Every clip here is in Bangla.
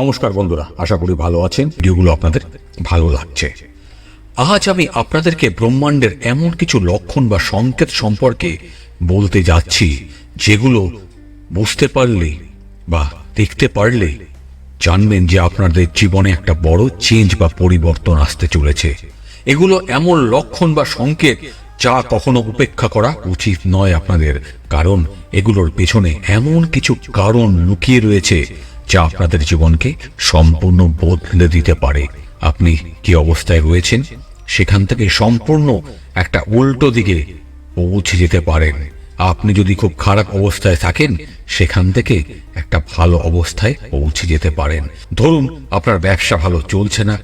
নমস্কার বন্ধুরা, আশা করি ভালো আছেন। ভিডিওগুলো আপনাদের ভালো লাগছে। আজ আমি আপনাদেরকে ব্রহ্মাণ্ডের এমন কিছু লক্ষণ বা সংকেত সম্পর্কে বলতে যাচ্ছি, যেগুলো বুঝতে পারলে বা দেখতে পারলে জানবেন যে আপনাদের জীবনে একটা বড় চেঞ্জ বা পরিবর্তন আসতে চলেছে। এগুলো এমন লক্ষণ বা সংকেত যা কখনো উপেক্ষা করা উচিত নয় আপনাদের, কারণ এগুলোর পেছনে এমন কিছু কারণ লুকিয়ে রয়েছে যা আপনাদের জীবনকে সম্পূর্ণ বদলে দিতে পারে। আপনি কি অবস্থায় রয়েছেন? সেখান থেকে সম্পূর্ণ একটা উল্টো দিকে পৌঁছে যেতে পারেন। আপনি যদি খুব খারাপ অবস্থায় থাকেন, সেখান থেকে একটা ভালো অবস্থায় পৌঁছে যেতে পারেন। ধরুন, আপনার ব্যবসা ভালো চলছে না,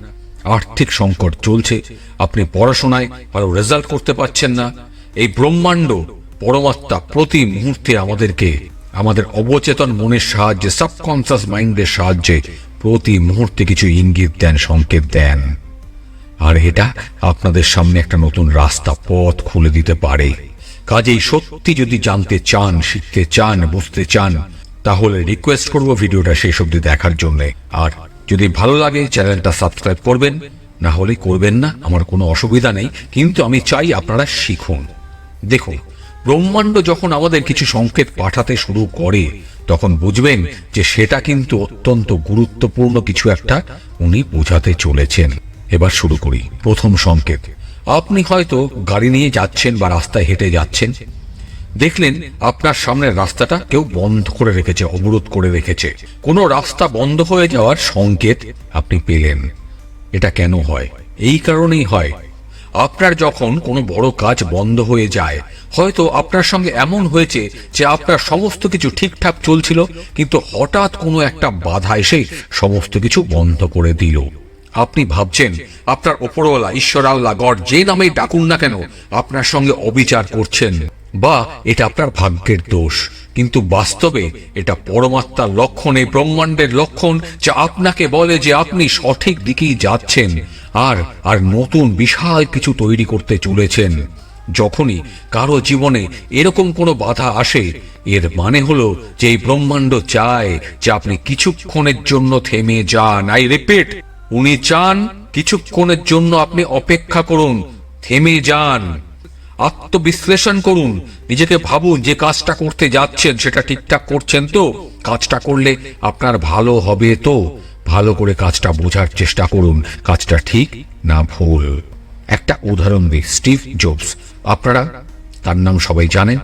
আর্থিক সংকট চলছে, আপনি পড়াশোনায় ভালো রেজাল্ট করতে পারছেন না। এই ব্রহ্মাণ্ড পরমাত্মা প্রতি মুহূর্তে আমাদেরকে আমাদের অবচেতন মনের সাহায্যে সাবকনসিয়াস মাইন্ডের সাহায্যে প্রতি মুহূর্তে কিছু ইঙ্গিত দেন, সংকেত দেন। আর এটা আপনাদের সামনে একটা নতুন রাস্তা, পথ খুলে দিতে পারে। কাজেই সত্যি যদি জানতে চান, শিখতে চান, বুঝতে চান, তাহলে রিকোয়েস্ট করব ভিডিওটা শেষ অবধি দেখার জন্য। আর যদি ভালো লাগে, চ্যানেলটা সাবস্ক্রাইব করবেন, না হলে করবেন না, আমার কোনো অসুবিধা নেই, কিন্তু আমি চাই আপনারা শিখুন। দেখুন ব্রহ্মাণ্ড যখন আমাদের কিছু সংকেত পাঠাতে শুরু করে, তখন বুঝবেন যে সেটা কিন্তু অত্যন্ত গুরুত্বপূর্ণ কিছু একটা উনি বোঝাতে চলেছেন। এবার শুরু করি। প্রথম সংকেত। আপনি হয়তো গাড়ি নিয়ে যাচ্ছেন বা রাস্তায় হেঁটে যাচ্ছেন। দেখলেন আপনার সামনের রাস্তাটা কেউ বন্ধ করে রেখেছে, অবরোধ করে রেখেছে। কোনো রাস্তা বন্ধ হয়ে যাওয়ার সংকেত আপনি পেলেন। এটা কেন হয়? এই কারণেই হয়। আপনার যখন কোনো বড় কাজ বন্ধ হয়ে যায়, হয়তো আপনার সঙ্গে এমন হয়েছে যে আপনার সমস্ত কিছু ঠিকঠাক চলছিল, কিন্তু হঠাৎ কোনো একটা বাধা এসে সমস্ত কিছু বন্ধ করে দিল। আপনি ভাবছেন, আপনার ওপরওয়ালা ঈশ্বর আল্লাহ গড যে নামেই ডাকুন না কেন, আপনার সঙ্গে অবিচার করছেন। বা, এটা আপনার ভাগ্যের দোষ। কিন্তু বাস্তবে এটা পরমাত্মার লক্ষণ, এই ব্রহ্মাণ্ডের লক্ষণ যা আপনাকে বলে যে আপনি সঠিক দিকেই যাচ্ছেন আর আর নতুন বিশাল কিছু তৈরি করতে চলেছেন। যখনই কারও জীবনে এরকম কোনো বাধা আসে, এর মানে হলো যে এই ব্রহ্মাণ্ড চায় যে আপনি কিছুক্ষণের জন্য থেমে যান। আই রিপিট, উনি চান কিছুক্ষণের জন্য আপনি অপেক্ষা করুন, থেমে যান। আত্মবিশ্লেষণ করুন। নিজেকে ভাবুন যে কাজটা করতে যাচ্ছেন, সেটা ঠিকঠাক করছেন তো? কাজটা করলে আপনার ভালো হবে তো? ভালো করে কাজটা বোঝার চেষ্টা করুন। কাজটা ঠিক না ভুল? একটা উদাহরণ দিই, স্টিভ জবস। আপনারা, তার নাম সবাই জানেন।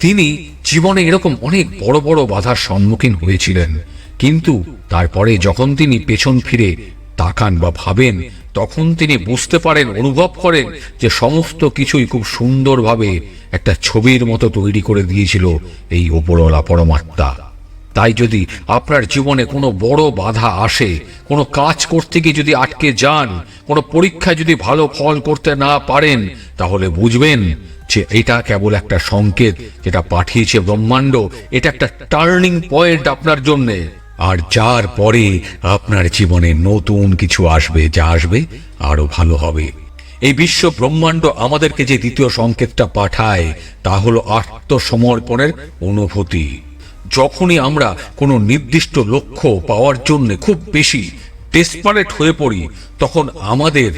তিনি জীবনে এরকম অনেক বড় বড় বাধার সম্মুখীন হয়েছিলেন। কিন্তু তারপরে যখন তিনি পেছন ফিরে তাকান বা ভাবেন তখন তিনি বুঝতে পারেন, অনুভব করেন যে সমস্ত কিছুই খুব সুন্দরভাবে একটা ছবির মতো তৈরি করে দিয়েছিল এই ওপরওয়ালা পরমাত্মা। তাই যদি আপনার জীবনে কোনো বড় বাধা আসে, কোনো কাজ করতে গিয়ে যদি আটকে যান, কোনো পরীক্ষায় যদি ভালো ফল করতে না পারেন, তাহলে বুঝবেন যে এটা কেবল একটা সংকেত যেটা পাঠিয়েছে ব্রহ্মাণ্ড, এটা একটা টার্নিং পয়েন্ট আপনার জন্যে। আর যার পরে আপনার জীবনে নতুন কিছু আসবে, যা আসবে, আরও ভালো হবে। এই বিশ্ব ব্রহ্মাণ্ড আমাদেরকে যে দ্বিতীয় সংকেতটা পাঠায়, তা হলো আত্মসমর্পণের অনুভূতি। যখনই আমরা কোনো নির্দিষ্ট লক্ষ্য পাওয়ার জন্য খুব বেশি ডেসপারেট হয়ে পড়ি, তখন আমাদের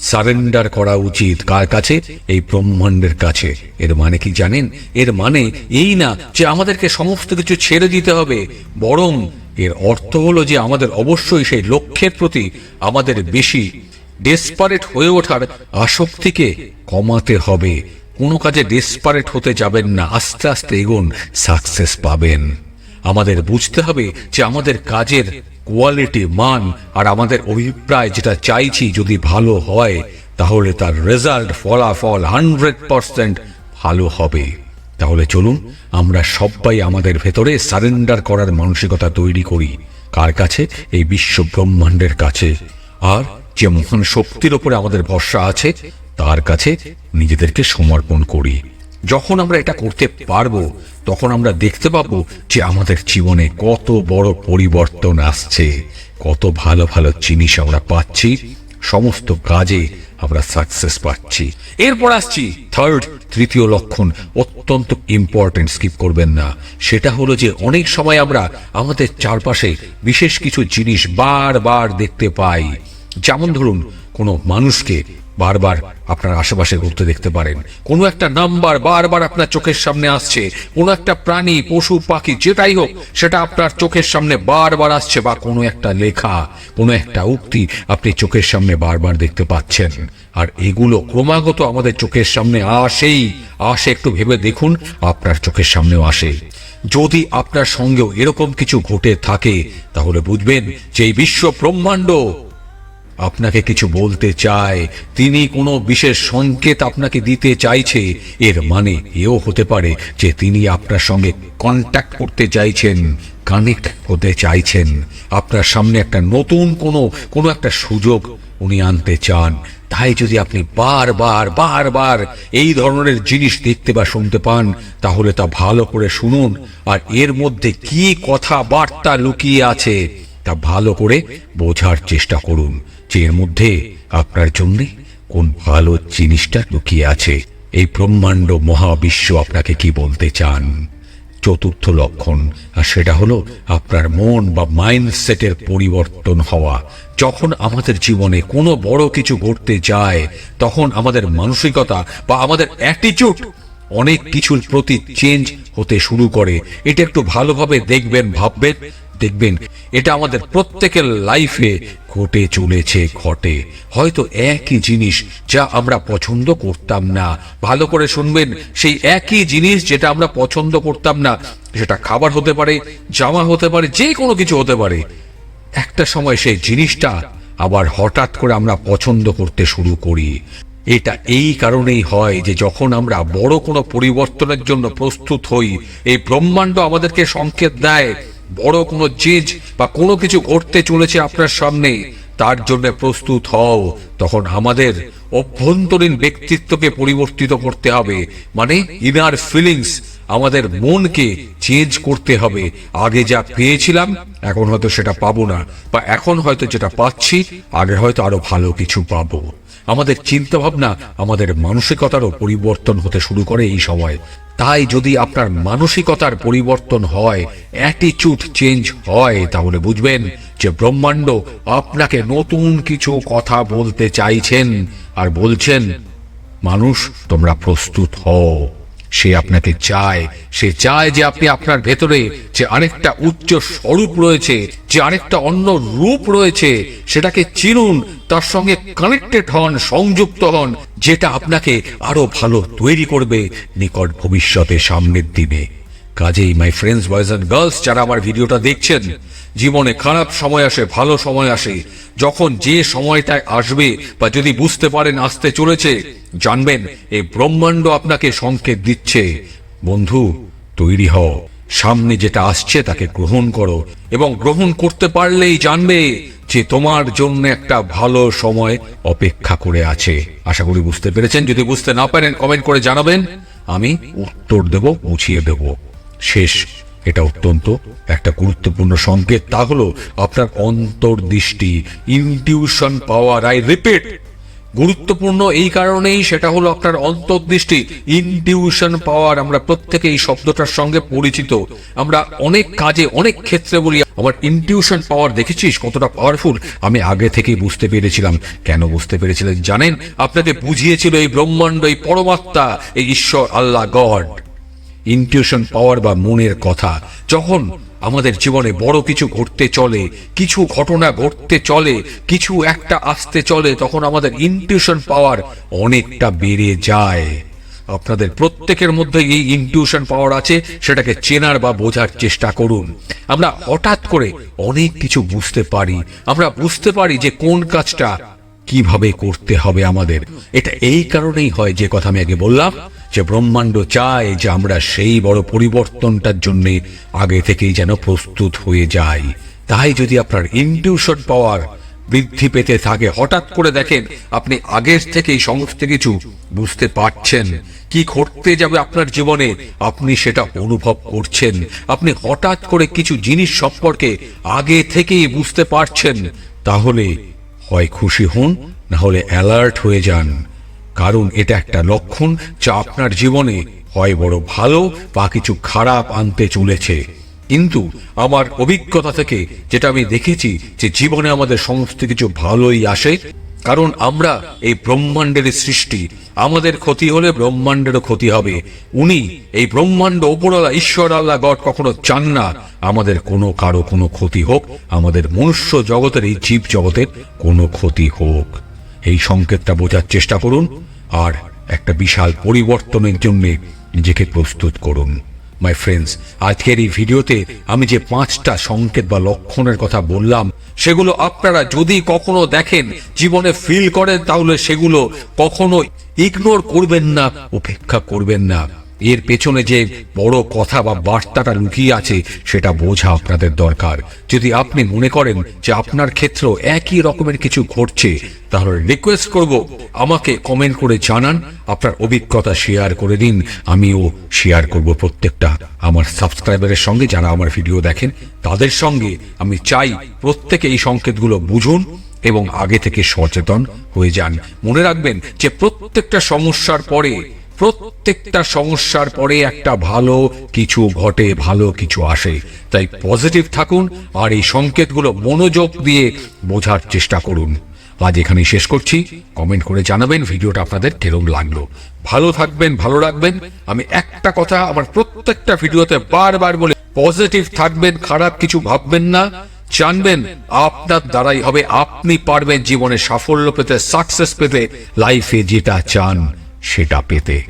সারেন্ডার করা উচিত। কার কাছে? এই ব্রহ্মাণ্ডের কাছে। এর মানে কি জানেন? এর মানে এই না যে আমাদেরকে সমস্ত কিছু ছেড়ে দিতে হবে। বরং এর অর্থ হলো যে আমাদের অবশ্যই সেই লক্ষ্যের প্রতি আমাদের বেশি ডেসপারেট হয়ে ওঠার আসক্তিকে কমাতে হবে। কোনো কাজে ডেসপারেট হতে যাবেন না। আস্তে আস্তে এগোন সাকসেস পাবেন। আমাদের বুঝতে হবে যে আমাদের কাজের কোয়ালিটি মান আর আমাদের অভিপ্রায় যেটা চাইছি যদি ভালো হয়, তাহলে তার রেজাল্ট ফলাফল হান্ড্রেড পার্সেন্ট ভালো হবে। তাহলে চলুন, আমরা সবাই আমাদের ভেতরে সারেন্ডার করার মানসিকতা তৈরি করি। কার কাছে? এই বিশ্ব ব্রহ্মাণ্ডের কাছে। আর যে মহান শক্তির ওপরে আমাদের ভরসা আছে, তার কাছে নিজেদেরকে সমর্পণ করি। যখন আমরা এটা করতে পারব, তখন আমরা দেখতে পাবো যে আমাদের জীবনে কত বড় পরিবর্তন আসছে, কত ভালো ভালো জিনিস আমরা পাচ্ছি, সমস্ত কাজে আমরা সাকসেস পাচ্ছি। এরপর আসছি থার্ড তৃতীয় লক্ষণ, অত্যন্ত ইম্পর্টেন্ট স্কিপ করবেন না। সেটা হলো যে অনেক সময় আমরা আমাদের চারপাশে বিশেষ কিছু জিনিস বারবার দেখতে পাই। যেমন ধরুন, কোনো মানুষকে বারবার আপনার আশেপাশে ঘুরতে দেখতে পারেন। কোনো একটা নাম্বার বারবার আপনার চোখের সামনে আসছে। কোনো একটা প্রাণী, পশু, পাখি, যেটাই হোক, সেটা আপনার চোখের সামনে বারবার আসছে বা কোনো একটা লেখা, কোনো একটা উক্তি আপনি চোখের সামনে বারবার দেখতে পাচ্ছেন। আর এগুলো ক্রমাগত আমাদের চোখের সামনে আসেই। আসে একটু ভেবে দেখুন, আপনার চোখের সামনেও আসে। যদি আপনার সঙ্গেও এরকম কিছু ঘটে থাকে, তাহলে বুঝবেন যে এই বিশ্ব ব্রহ্মাণ্ড আপনাকে কিছু বলতে চায়, তিনি কোনো বিশেষ সংকেত আপনাকে দিতে চাইছে, এর মানে এও হতে পারে যে তিনি আপনার সঙ্গে কন্ট্যাক্ট করতে চাইছেন কানেক্ট হতে চাইছেন। আপনার সামনে একটা নতুন কোনো কোনো একটা সুযোগ উনি আনতে চান। তাই যদি আপনি বারবার বারবার এই ধরনের জিনিস দেখতে বা শুনতে পান, তাহলে তা ভালো করে শুনুন, আর এর মধ্যে কি কথাবার্তা লুকিয়ে আছে, তা ভালো করে বোঝার চেষ্টা করুন। যে এর মধ্যে আপনার জন্য কোন ভালো জিনিসটা লুকিয়ে আছে? এই ব্রহ্মাণ্ড মহাবিশ্ব আপনাকে কি বলতে চান? চতুর্থ লক্ষণ, আর সেটা হলো আপনার মন বা মাইন্ডসেটের পরিবর্তন হওয়া। যখন আমাদের জীবনে কোনো বড় কিছু ঘটতে যায়, তখন আমাদের মানসিকতা বা আমাদের অ্যাটিটিউড অনেক কিছুর প্রতি চেঞ্জ হতে শুরু করে। এটা একটু ভালোভাবে দেখবেন, ভাববেন। দেখবেন, এটা আমাদের প্রত্যেকের লাইফে ঘটে চলেছে, ঘটে। হয়তো একই জিনিস যা আমরা পছন্দ করতাম না। ভালো করে শুনবেন, সেই একই জিনিস যেটা আমরা পছন্দ করতাম না, সেটা খাবার হতে পারে, জামা হতে পারে, যে কোনো কিছু হতে পারে। একটা সময় সেই জিনিসটা আবার হঠাৎ করে আমরা পছন্দ করতে শুরু করি। এটা এই কারণেই হয় যে যখন আমরা বড় কোনো পরিবর্তনের জন্য প্রস্তুত হই, এই ব্রহ্মাণ্ড আমাদেরকে সংকেত দেয় বড় কোনো চেঞ্জ বা কোনো কিছু ঘটতে চলেছে আপনার সামনে, তার জন্য প্রস্তুত হও। তখন আমাদের অভ্যন্তরীণ ব্যক্তিত্বকে পরিবর্তিত করতে হবে। মানে ইনার ফিলিংস আমাদের মনকে চেঞ্জ করতে হবে। আগে যা পেয়েছিলাম, এখন হয়তো সেটা পাবো না। বা এখন হয়তো যেটা পাচ্ছি, আগে হয়তো আরও ভালো কিছু পাবো। আমাদের চিন্তা ভাবনা আমাদের মানসিকতারও পরিবর্তন হতে শুরু করে এই সময়। তাই যদি আপনার মানসিকতার পরিবর্তন হয় অ্যাটিচিউড চেঞ্জ হয়, তাহলে বুঝবেন যে ব্রহ্মাণ্ড আপনাকে নতুন কিছু কথা বলতে চাইছেন আর বলছেন, মানুষ, তোমরা প্রস্তুত হও। সে আপনাকে চায়, সে চায় যে আপনি আপনার ভেতরে যে আরেকটা উচ্চ স্বরূপ রয়েছে, যে আরেকটা অন্য রূপ রয়েছে, সেটাকে চিনুন, তার সঙ্গে কানেক্টেড হন, সংযুক্ত হন, যেটা আপনাকে আরও ভালো তৈরি করবে নিকট ভবিষ্যতে সামনের দিনে। কাজেই my friends boys and girls যারা আমার ভিডিওটা দেখছেন জীবনে খারাপ সময় আসে, ভালো সময় আসে। যখন যে সময়টায় আসবে বা যদি বুঝতে পারেন আসতে চলেছে, জানবেন এই ব্রহ্মাণ্ড আপনাকে সংকেত দিচ্ছে। বন্ধু, তৈরি হও। সামনে যেটা আসছে তাকে গ্রহণ করো এবং গ্রহণ করতে পারলেই জানবে যে তোমার জন্য একটা ভালো সময় অপেক্ষা করে আছে। আশা করি বুঝতে পেরেছেন? যদি বুঝতে না পারেন কমেন্ট করে জানাবেন। আমি উত্তর দেব, বুঝিয়ে দেব। শেষ এটা অত্যন্ত একটা গুরুত্বপূর্ণ সংকেত। তা হলো আপনার অন্তর্দৃষ্টি ইনটিউশন পাওয়ার আই রিপিট গুরুত্বপূর্ণ এই কারণেই সেটা হলো আপনার অন্তর্দৃষ্টি। ইনটিউশন পাওয়ার আমরা প্রত্যেকে এই শব্দটার সঙ্গে পরিচিত। আমরা অনেক কাজে, অনেক ক্ষেত্রে বলি, আমার ইনটিউশন পাওয়ার দেখেছিস কতটা পাওয়ারফুল আমি আগে থেকেই বুঝতে পেরেছিলাম। কেন বুঝতে পেরেছিলেন জানেন? আপনাকে বুঝিয়েছিল এই ব্রহ্মাণ্ড, এই পরমাত্মা, এই ঈশ্বর, আল্লাহ গড ইনটিউশন পাওয়ার বা মনের কথা। যখন আমাদের জীবনে বড় কিছু ঘটতে চলে, কিছু ঘটনা ঘটতে চলে, কিছু একটা আসতে চলে, তখন আমাদের ইনটিউশন পাওয়ার অনেকটা বেড়ে যায়। আপনাদের প্রত্যেকের মধ্যে এই ইনটিউশন পাওয়ার আছে, সেটাকে চেনার বা বোঝার চেষ্টা করুন। আমরা হঠাৎ করে অনেক কিছু বুঝতে পারি। আমরা বুঝতে পারি যে কোন কাজটা কীভাবে করতে হবে আমাদের। এটা এই কারণেই হয়, যে কথা আমি আগে বললাম। যে ব্রহ্মাণ্ড চায় যে আমরা সেই বড় পরিবর্তনটার জন্য আগে থেকেই যেন প্রস্তুত হয়ে যাই। তাই যদি আপনার ইনটিউশন পাওয়ার বৃদ্ধি পেতে থাকে, হঠাৎ করে দেখেন আপনি আগের থেকেই সমস্ত কিছু বুঝতে পারছেন। কি ঘটতে যাবে আপনার জীবনে? আপনি সেটা অনুভব করছেন। আপনি হঠাৎ করে কিছু জিনিস সম্পর্কে আগে থেকেই বুঝতে পারছেন। তাহলে হয় খুশি হন, না হলে অ্যালার্ট হয়ে যান। কারণ এটা একটা লক্ষণ যা আপনার জীবনে হয় বড় ভালো, বা কিছু খারাপ আনতে চলেছে। কিন্তু আমার অভিজ্ঞতা থেকে যেটা আমি দেখেছি যে জীবনে আমাদের সমস্ত কিছু ভালোই আসে, কারণ আমরা এই ব্রহ্মাণ্ডের সৃষ্টি। আমাদের ক্ষতি হলে ব্রহ্মাণ্ডেরও ক্ষতি হবে। উনি এই ব্রহ্মাণ্ড ওপরওয়ালা ঈশ্বর, আল্লাহ, গড কখনো চান না। আমাদের কোনো কারও কোনো ক্ষতি হোক, আমাদের মনুষ্য জগতের এই জীব জগতের কোনো ক্ষতি হোক। এই সংকেতটা বোঝার চেষ্টা করুন আর একটা বিশাল পরিবর্তনের জন্য নিজেকে প্রস্তুত করুন। মাই ফ্রেন্ডস আজকের এই ভিডিওতে আমি যে পাঁচটা সংকেত বা লক্ষণের কথা বললাম, সেগুলো আপনারা যদি কখনো দেখেন, জীবনে ফিল করেন, তাহলে সেগুলো কখনো ইগনোর করবেন না, উপেক্ষা করবেন না। এর পেছনে যে বড় কথা বা বার্তাটা লুকিয়ে আছে, সেটা বোঝা আপনাদের দরকার। যদি আপনি মনে করেন যে আপনার ক্ষেত্রেও একই রকমের কিছু ঘটছে, তাহলে রিকোয়েস্ট করব, আমাকে কমেন্ট করে জানান, আপনার অভিজ্ঞতা শেয়ার করে দিন, আমিও শেয়ার করব প্রত্যেকটা। আমার সাবস্ক্রাইবারের সঙ্গে যারা আমার ভিডিও দেখেন, তাদের সঙ্গে আমি চাই প্রত্যেকে এই সংকেতগুলো বুঝুন এবং আগে থেকে সচেতন হয়ে যান। মনে রাখবেন যে প্রত্যেকটা সমস্যার পরে প্রত্যেকটা সমস্যার পরে একটা ভালো কিছু ঘটে, ভালো কিছু আসে। তাই পজিটিভ থাকুন আর এই সংকেতগুলো মনোযোগ দিয়ে বোঝার চেষ্টা করুন। আজ এখানেই শেষ করছি। কমেন্ট করে জানাবেন, ভিডিওটা আপনাদের কেরম লাগল। ভালো থাকবেন, ভালো রাখবেন। আমি একটা কথা আমার প্রত্যেকটা ভিডিওতে বারবার বলে পজিটিভ থাকবেন, খারাপ কিছু ভাববেন না। জানবেন, আপনার দ্বারাই হবে। আপনি পারবেন জীবনে সাফল্য পেতে সাকসেস পেতে লাইফে যেটা চান। সেটা পেতে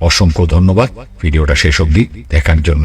অসংখ্য ধন্যবাদ। ভিডিওটা শেষ অবধি দেখার জন্য।